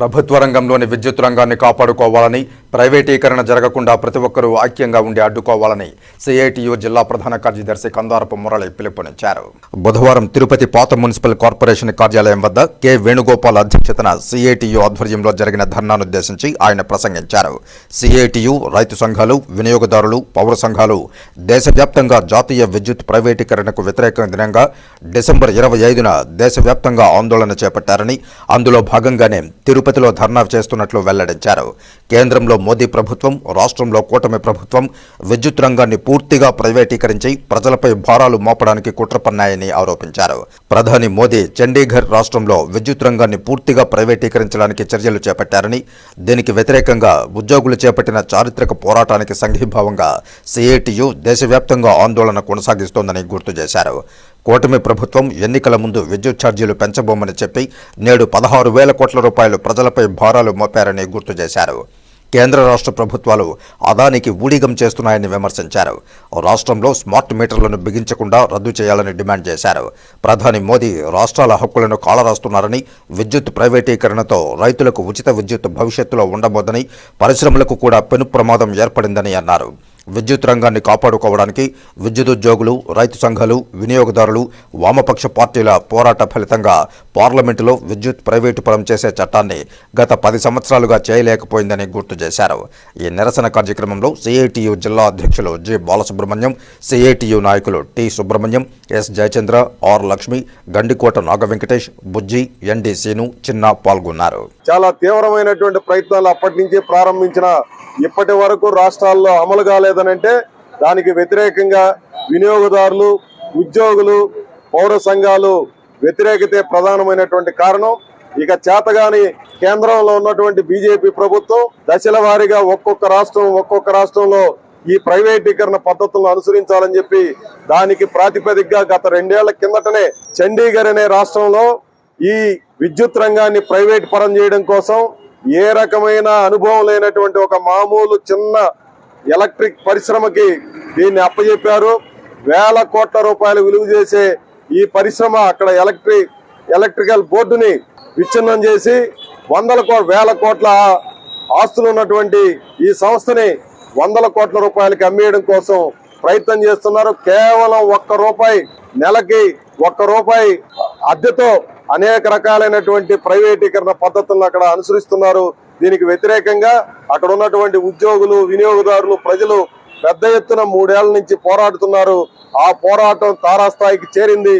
ప్రభుత్వ రంగంలోని విద్యుత్ రంగాన్ని కాపాడుకోవాలని ప్రైవేటీకరణ జరగకుండా ప్రతి ఒక్కరూ ఐక్యంగా ఉండి అడ్డుకోవాలని సిఐటియు జిల్లా ప్రధాన కార్యదర్శి కందారపు మురళి పిలుపునిచ్చారు. బుధవారం తిరుపతి పాత మున్సిపల్ కార్పొరేషన్ కార్యాలయం వద్ద కె వేణుగోపాల్ అధ్యక్షతన సిఐటియు ఆధ్వర్యంలో జరిగిన ధర్నానుద్దేశించి ఆయన ప్రసంగించారు. సిఐటియు రైతు సంఘాలు వినియోగదారులు పౌర సంఘాలు దేశవ్యాప్తంగా జాతీయ విద్యుత్ ప్రైవేటీకరణకు వ్యతిరేక దినంగా డిసెంబర్ ఇరవై ఐదున దేశవ్యాప్తంగా ఆందోళన చేపట్టారని అందులో భాగంగానే తిరుపతిలో ధర్నా చేస్తున్నట్లు వెల్లడించారు. కేంద్రంలో మోదీ ప్రభుత్వం రాష్ట్రంలో కూటమి ప్రభుత్వం విద్యుత్ రంగాన్ని పూర్తిగా ప్రైవేటీకరించి ప్రజలపై భారాలు మోపడానికి కుట్ర పన్నాయని ఆరోపించారు. ప్రధాని మోదీ చండీగఢ్ రాష్ట్రంలో విద్యుత్ రంగాన్ని పూర్తిగా ప్రైవేటీకరించడానికి చర్యలు చేపట్టారని దీనికి వ్యతిరేకంగా ఉద్యోగులు చేపట్టిన చారిత్రక పోరాటానికి సంఘీభావంగా సిఐటియు దేశవ్యాప్తంగా ఆందోళన కొనసాగిస్తోందని గుర్తు చేశారు. కూటమి ప్రభుత్వం ఎన్నికల ముందు విద్యుత్ ఛార్జీలు పెంచబోమని చెప్పి నేడు పదహారు వేల కోట్ల రూపాయలు ప్రజలపై భారాలు మోపారని గుర్తు చేశారు. కేంద్ర రాష్ట్ర ప్రభుత్వాలు అదానికి ఊడిగం చేస్తున్నాయని విమర్శించారు. రాష్ట్రంలో స్మార్ట్ మీటర్లను బిగించకుండా రద్దు చేయాలని డిమాండ్ చేశారు. ప్రధాని మోదీ రాష్ట్రాల హక్కులను కాలరాస్తున్నారని విద్యుత్ ప్రైవేటీకరణతో రైతులకు ఉచిత విద్యుత్ భవిష్యత్తులో ఉండబోదని పరిశ్రమలకు కూడా పెను ప్రమాదం ఏర్పడిందని అన్నారు. విద్యుత్ రంగాన్ని కాపాడుకోవడానికి విద్యుదుద్యోగులు రైతు సంఘాలు వినియోగదారులు వామపక్ష పార్టీల పోరాట ఫలితంగా పార్లమెంటులో విద్యుత్ ప్రైవేటుపరం చేసే చట్టాన్ని గత పది సంవత్సరాలుగా చేయలేకపోయిందని గుర్తు చేశారు. ఈ నిరసన కార్యక్రమంలో సిఐటియు జిల్లా అధ్యక్షులు జి. బాలసుబ్రహ్మణ్యం సిఐటియు నాయకులు T. Subrahmanyam S. Jayachandra R. Lakshmi Gandikota Nagavenkatesh Bujji ND Seenu చిన్న పాల్గొన్నారు. చాలా తీవ్రమైనటువంటి ప్రయత్నాలు అప్పటి నుంచి ప్రారంభించిన ఇప్పటి వరకు రాష్ట్రాల్లో అమలు కాలేదనంటే దానికి వ్యతిరేకంగా వినియోగదారులు ఉద్యోగులు పౌర సంఘాలు వ్యతిరేకతే ప్రధానమైనటువంటి కారణం. ఇక చేతగాని కేంద్రంలో ఉన్నటువంటి బీజేపీ ప్రభుత్వం దశల వారీగా ఒక్కొక్క రాష్ట్రం ఒక్కొక్క రాష్ట్రంలో ఈ ప్రైవేటీకరణ పద్ధతులను అనుసరించాలని చెప్పి దానికి ప్రాతిపదికగా గత రెండేళ్ళ కిందటనే చండీగఢ్ అనే రాష్ట్రంలో ఈ విద్యుత్ రంగాన్ని ప్రైవేట్ పరం చేయడం కోసం ఏ రకమైన అనుభవం లేనటువంటి ఒక మామూలు చిన్న ఎలక్ట్రిక్ పరిశ్రమకి దీన్ని అప్పచెప్పారు వేల కోట్ల రూపాయలు విలువ చేసే ఈ పరిశ్రమ అక్కడ ఎలక్ట్రిక్ ఎలక్ట్రికల్ బోర్డుని విచ్ఛిన్నం చేసి వందల కో వేల కోట్ల ఆస్తులు ఉన్నటువంటి ఈ సంస్థని వందల కోట్ల రూపాయలకి అమ్మేయడం కోసం ప్రయత్నం చేస్తున్నారు. కేవలం ఒక్క రూపాయి నెలకి ఒక్క రూపాయి అద్దెతో అనేక రకాలైనటువంటి ప్రైవేటీకరణ పద్ధతులను అక్కడ అనుసరిస్తున్నారు. దీనికి వ్యతిరేకంగా అక్కడ ఉన్నటువంటి ఉద్యోగులు వినియోగదారులు ప్రజలు పెద్ద ఎత్తున మూడేళ్ళ నుంచి పోరాడుతున్నారు. ఆ పోరాటం తారాస్థాయికి చేరింది.